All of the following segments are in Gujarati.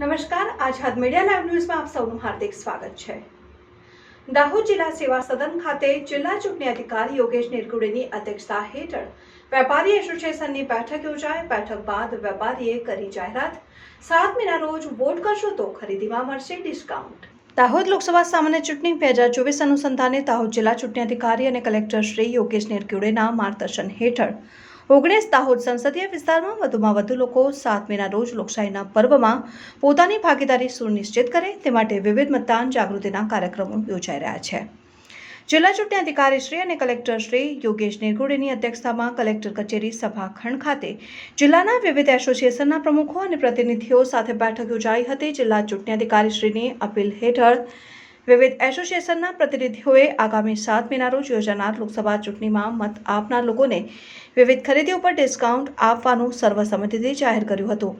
નમસ્કાર, આઝાદ મીડિયા લાઈવ ન્યૂઝમાં આપ સૌનું હાર્દિક સ્વાગત છે. દાહોદ જિલ્લા સેવા સદન ખાતે જિલ્લા ચૂંટણી અધિકારી યોગેશ નિરગુડેની અધ્યક્ષતા હેઠળ વેપારી એસોસિએશનની બેઠક યોજાઈ. બેઠક બાદ વેપારીએ કરી જાહેરાત. સાત મહિના રોજ વોટ કરશો તો ખરીદીમાં મળશે ડિસ્કાઉન્ટ. દાહોદ લોકસભા સામાન્ય ચૂંટણી બે હજાર ચોવીસ અનુસંધાને દાહોદ જિલ્લા ચૂંટણી અધિકારી અને કલેક્ટર શ્રી યોગેશ નિરગુડેના માર્ગદર્શન હેઠળ ઓગણીસ દાહોદ સંસદીય વિસ્તારમાં વધુમાં વધુ લોકો સાત મેના રોજ લોકશાહીના પર્વમાં પોતાની ભાગીદારી સુનિશ્ચિત કરે તે માટે વિવિધ મતદાન જાગૃતિના કાર્યક્રમો યોજાઈ રહ્યા છે. જિલ્લા ચૂંટણી અધિકારી શ્રી અને કલેક્ટર શ્રી યોગેશ નિરગુડેની અધ્યક્ષતામાં કલેક્ટર કચેરી સભાખંડ ખાતે જિલ્લાના વિવિધ એસોસિએશનના પ્રમુખો અને પ્રતિનિધિઓ સાથે બેઠક યોજાઈ હતી. જિલ્લા ચૂંટણી અધિકારી શ્રીની અપીલ હેઠળ વિવિધ એસોસિએશનના પ્રતિનિધિઓએ આગામી સાત મેના રોજ યોજાનાર લોકસભા ચૂંટણીમાં મત આપનાર લોકોને વિવિધ ખરીદી ઉપર ડિસ્કાઉન્ટ આપવાનું સર્વસંમતિથી જાહેર કર્યું હતું.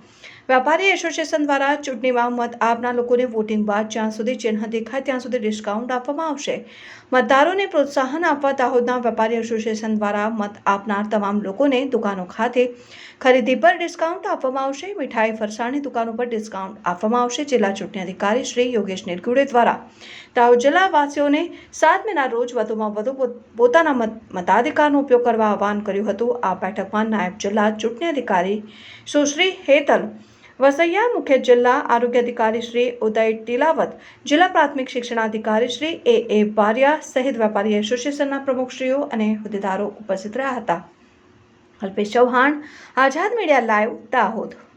વેપારી એસોસિએશન દ્વારા ચૂંટણીમાં મત આપનાર લોકોને વોટિંગ બાદ જ્યાં સુધી ચિહ્ન દેખાય ત્યાં સુધી ડિસ્કાઉન્ટ આપવામાં આવશે. મતદારોને પ્રોત્સાહન આપવા દાહોદના વેપારી એસોસિએશન દ્વારા મત આપનાર તમામ લોકોને દુકાનો ખાતે ખરીદી પર ડિસ્કાઉન્ટ આપવામાં આવશે. મીઠાઈ, ફરસાણની દુકાનો પર ડિસ્કાઉન્ટ આપવામાં આવશે. જિલ્લા ચૂંટણી અધિકારી શ્રી યોગેશ નિરગુડે દ્વારા દાહોદ જિલ્લાવાસીઓને સાત મેના રોજ વધુમાં વધુ પોત- પોતાના મત, મતાધિકારનો ઉપયોગ કરવા આહવાન કર્યું હતું. આ બેઠકમાં નાયબ જિલ્લા ચૂંટણી અધિકારી સુશ્રી હેતલ વસૈયા મુખ્ય જિલ્લા આરોગ્ય અધિકારી શ્રી ઉદય ટીલાવત, જિલ્લા પ્રાથમિક શિક્ષણાધિકારી શ્રી એ. એ. બારિયા સહિત વેપારી એસોસિએશનના પ્રમુખશ્રીઓ અને હોદ્દેદારો ઉપસ્થિત રહ્યા હતા. Alpesh Chauhan, Azad media live Dahod.